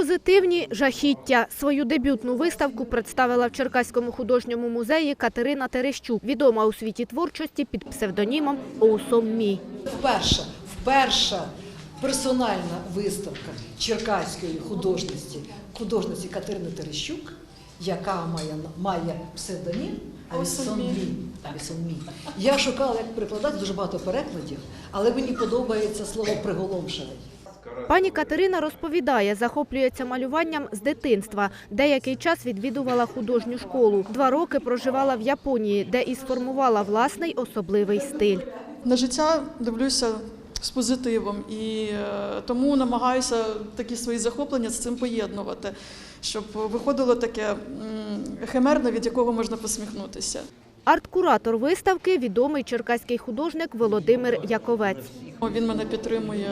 Позитивні жахіття. Свою дебютну виставку представила в Черкаському художньому музеї Катерина Терещук, відома у світі творчості під псевдонімом Оусом Мі. Вперше, вперша персональна виставка черкаської художності, художниці Катерини Терещук, яка має, має псевдонім. Алісон Мі. Я шукала, як перекладати, дуже багато перекладів, але мені подобається слово приголомшений. Пані Катерина розповідає, захоплюється малюванням з дитинства. Деякий час відвідувала художню школу. Два роки проживала в Японії, де і сформувала власний особливий стиль. на життя дивлюся з позитивом і е, тому намагаюся такі свої захоплення з цим поєднувати, щоб виходило таке химерне, від якого можна посміхнутися. Арт-куратор виставки – відомий черкаський художник Володимир Яковець. Він мене підтримує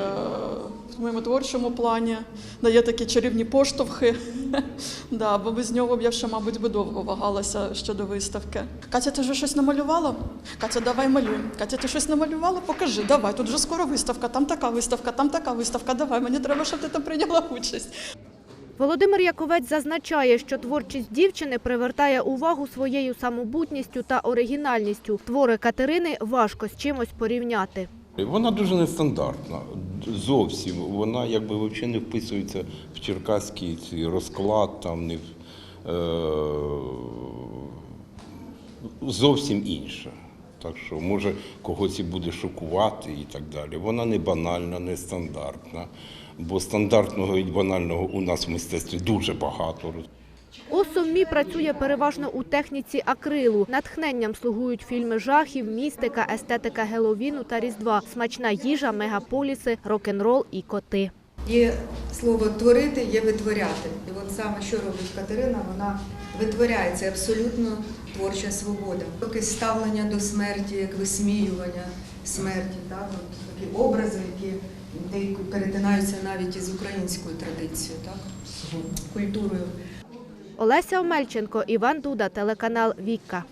в моєму творчому плані, дає такі чарівні поштовхи. Да, бо без нього б я ще, мабуть, би довго вагалася щодо виставки. Катя, ти вже щось намалювала? Катя, давай малюй. Катя, ти щось намалювала? Покажи, давай. Тут вже скоро виставка, там така виставка, там така виставка. Давай, мені треба, щоб ти там прийняла участь. Володимир Яковець зазначає, що творчість дівчини привертає увагу своєю самобутністю та оригінальністю. Твори Катерини важко з чимось порівняти. Вона дуже нестандартна. Зовсім. Вона якби взагалі не вписується в черкаський цей розклад, там не в- е, зовсім інша. Так що може когось і буде шокувати і так далі. Вона не банальна, не стандартна. Бо стандартного і банального у нас в мистецтві дуже багато. Осоммі працює переважно у техніці акрилу. Натхненням слугують фільми жахів, містика, естетика Геловіну та Різдва, смачна їжа, мегаполіси, рок-н-рол і коти. Є слово творити, є витворяти. І от саме що робить Катерина, вона витворяє це абсолютно творча свобода. Якесь ставлення до смерті, як висміювання смерті, так? От такі образи, які перетинаються навіть із українською традицією, так? культурою. Олеся Омельченко, Іван Дуда, телеканал Вікка.